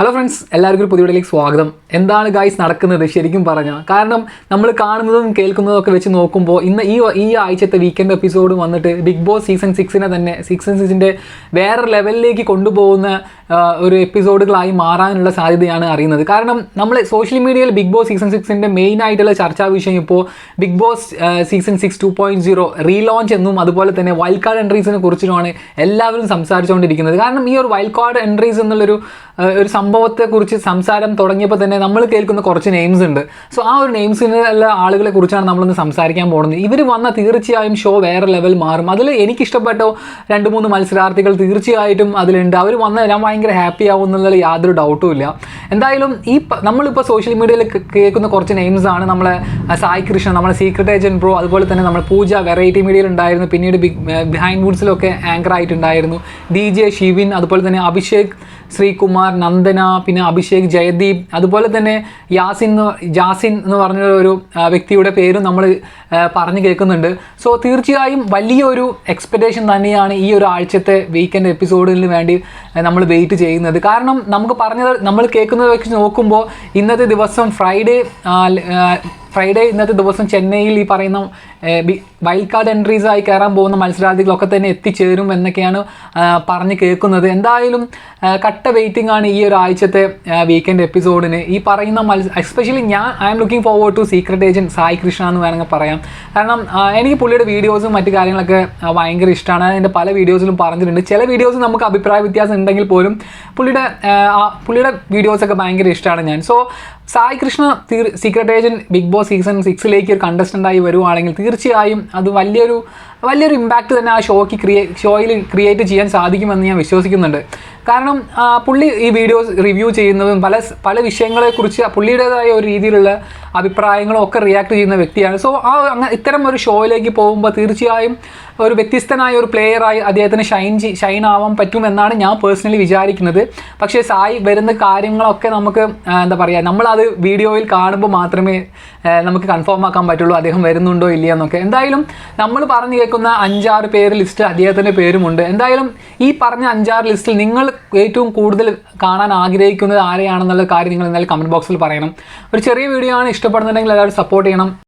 Hello friends എല്ലാവർക്കും ഒരു വീഡിയോയിലേക്ക് സ്വാഗതം. എന്താണ് ഗൈസ് നടക്കുന്നത്? ശരിക്കും പറഞ്ഞാൽ കാരണം നമ്മൾ കാണുന്നതും കേൾക്കുന്നതും ഒക്കെ വെച്ച് നോക്കുമ്പോൾ ഇന്ന് ഈ ഈ ആഴ്ചത്തെ വീക്കെൻഡ് എപ്പിസോഡ് വന്നിട്ട് ബിഗ് ബോസ് സീസൺ സിക്സിനെ തന്നെ സീസൺ സിക്സിന്റെ വേറെ ലെവലിലേക്ക് കൊണ്ടുപോകുന്ന ഒരു എപ്പിസോഡുകളായി മാറാനുള്ള സാധ്യതയാണ് അറിയുന്നത്. കാരണം നമ്മൾ സോഷ്യൽ മീഡിയയിൽ ബിഗ് ബോസ് സീസൺ സിക്സിന്റെ മെയിൻ ആയിട്ടുള്ള ചർച്ചാ വിഷയം ഇപ്പോൾ Big Boss season six two point zero relaunch എന്നും അതുപോലെ തന്നെ വൈൽഡ് കാർഡ് എൻട്രീസിനെ കുറിച്ചുമാണ് എല്ലാവരും സംസാരിച്ചുകൊണ്ടിരിക്കുന്നത്. കാരണം ഈ ഒരു വൈൽഡ് കാർഡ് എൻട്രീസ് എന്നുള്ളൊരു ഒരു സംഭവത്തെക്കുറിച്ച് സംസാരം തുടങ്ങിയപ്പോൾ തന്നെ നമ്മൾ കേൾക്കുന്ന കുറച്ച് നെയിംസ് ഉണ്ട്. സോ ആ ഒരു നെയിംസിനുള്ള ആളുകളെ കുറിച്ചാണ് നമ്മളൊന്ന് സംസാരിക്കാൻ പോകുന്നത്. ഇവർ വന്ന തീർച്ചയായും ഷോ വേറെ ലെവൽ മാറും. അതിൽ എനിക്കിഷ്ടപ്പെട്ടോ രണ്ട് മൂന്ന് മത്സരാർത്ഥികൾ തീർച്ചയായിട്ടും അതിലുണ്ട്. അവർ വന്ന ഞാൻ ഭയങ്കര ഹാപ്പി ആവും എന്നുള്ള യാതൊരു ഡൗട്ടും ഇല്ല. എന്തായാലും ഈ നമ്മളിപ്പോൾ സോഷ്യൽ മീഡിയയിൽ കേൾക്കുന്ന കുറച്ച് നെയിംസ് ആണ് നമ്മളെ സായി കൃഷ്ണ നമ്മളെ സീക്രട്ട് ഏജന്റ് ബ്രോ അതുപോലെ തന്നെ നമ്മൾ പൂജ വെറൈറ്റി മീഡിയയിൽ ഉണ്ടായിരുന്നു. പിന്നീട് ബിഗ് ബിഹൈൻഡ് വുഡ്സിലൊക്കെ ആങ്കർ ആയിട്ടുണ്ടായിരുന്നു. ഡി ജെ ഷിവിൻ അതുപോലെ തന്നെ അഭിഷേക് ശ്രീകുമാർ നന്ദന പിന്നെ അഭിഷേക് ജയദീപ് അതുപോലെ തന്നെ യാസിൻ ജാസിൻ എന്ന് പറഞ്ഞ ഒരു വ്യക്തിയുടെ പേരും നമ്മൾ പറഞ്ഞു കേൾക്കുന്നുണ്ട്. സോ തീർച്ചയായും വലിയൊരു എക്സ്പെക്റ്റേഷൻ തന്നെയാണ് ഈ ഒരു ആഴ്ചത്തെ വീക്കെൻഡ് എപ്പിസോഡിന് വേണ്ടി നമ്മൾ വെയിറ്റ് ചെയ്യുന്നത്. കാരണം നമുക്ക് പറഞ്ഞത് നമ്മൾ കേൾക്കുന്നത് വെച്ച് നോക്കുമ്പോൾ ഇന്നത്തെ ദിവസം ഫ്രൈഡേ ഫ്രൈഡേ ഇന്നത്തെ ദിവസം ചെന്നൈയിൽ ഈ പറയുന്ന വൈൽഡ് കാർഡ് എൻട്രീസ് ആയി കയറാൻ പോകുന്ന മത്സരാർത്ഥികളൊക്കെ തന്നെ എത്തിച്ചേരും എന്നൊക്കെയാണ് പറഞ്ഞ് കേൾക്കുന്നത്. എന്തായാലും കട്ട വെയിറ്റിംഗ് ആണ് ഈ ഒരു ആഴ്ചത്തെ വീക്കെൻഡ് എപ്പിസോഡിന് ഈ പറയുന്ന മത്സ എസ്പെഷ്യലി ഞാൻ I'm looking forward to secret agent Sai Krishna എന്ന് വേണമെങ്കിൽ പറയാം. കാരണം എനിക്ക് പുള്ളിയുടെ വീഡിയോസും മറ്റു കാര്യങ്ങളൊക്കെ ഭയങ്കര ഇഷ്ടമാണ്. അതിന്റെ പല വീഡിയോസിലും പറഞ്ഞിട്ടുണ്ട്. ചില വീഡിയോസ് നമുക്ക് അഭിപ്രായ വ്യത്യാസം ഉണ്ടെങ്കിൽ പോലും പുള്ളിയുടെ പുള്ളിയുടെ വീഡിയോസൊക്കെ ഭയങ്കര ഇഷ്ടമാണ് ഞാൻ. So Sai Krishna secret agent Big Boss season സിക്സിലേക്ക് ഒരു കണ്ടസ്റ്റന്റായി വരുവാണെങ്കിൽ തീർച്ചയായും അത് വലിയൊരു വലിയൊരു ഇമ്പാക്റ്റ് തന്നെ ആ ഷോയ്ക്ക് ക്രിയേ ഷോയിൽ ക്രിയേറ്റ് ചെയ്യാൻ സാധിക്കുമെന്ന് ഞാൻ വിശ്വസിക്കുന്നുണ്ട്. കാരണം പുള്ളി ഈ വീഡിയോസ് റിവ്യൂ ചെയ്യുന്നതും പല പല വിഷയങ്ങളെക്കുറിച്ച് പുള്ളിയുടേതായ ഒരു രീതിയിലുള്ള അഭിപ്രായങ്ങളും ഒക്കെ റിയാക്ട് ചെയ്യുന്ന വ്യക്തിയാണ്. സോ ആ അങ്ങനെ ഇത്തരം ഒരു ഷോയിലേക്ക് പോകുമ്പോൾ തീർച്ചയായും ഒരു വ്യത്യസ്തനായ ഒരു പ്ലെയറായി അദ്ദേഹത്തിന് ഷൈൻ ഷൈൻ ആവാൻ പറ്റുമെന്നാണ് ഞാൻ പേഴ്സണലി വിചാരിക്കുന്നത്. പക്ഷേ സായി വരുന്ന കാര്യങ്ങളൊക്കെ നമുക്ക് എന്താ പറയുക നമ്മളത് വീഡിയോയിൽ കാണുമ്പോൾ മാത്രമേ നമുക്ക് കൺഫേം ആക്കാൻ പറ്റുള്ളൂ അദ്ദേഹം വരുന്നുണ്ടോ ഇല്ലയോ എന്നൊക്കെ. എന്തായാലും നമ്മൾ പറഞ്ഞു കേൾക്കുന്ന അഞ്ചാറ് പേര് ലിസ്റ്റ് അദ്ദേഹത്തിന്റെ പേരുമുണ്ട് എന്തായാലും ഈ പറഞ്ഞ അഞ്ചാറ് ലിസ്റ്റിൽ നിങ്ങൾ ഏറ്റവും കൂടുതൽ കാണാൻ ആഗ്രഹിക്കുന്നത് ആരെയാണെന്നുള്ള കാര്യം നിങ്ങൾ എന്തായാലും കമന്റ് ബോക്സിൽ പറയണം. ഒരു ചെറിയ വീഡിയോ ആണ് ഇഷ്ടപ്പെടുന്നുണ്ടെങ്കിൽ എല്ലാവരും സപ്പോർട്ട് ചെയ്യണം.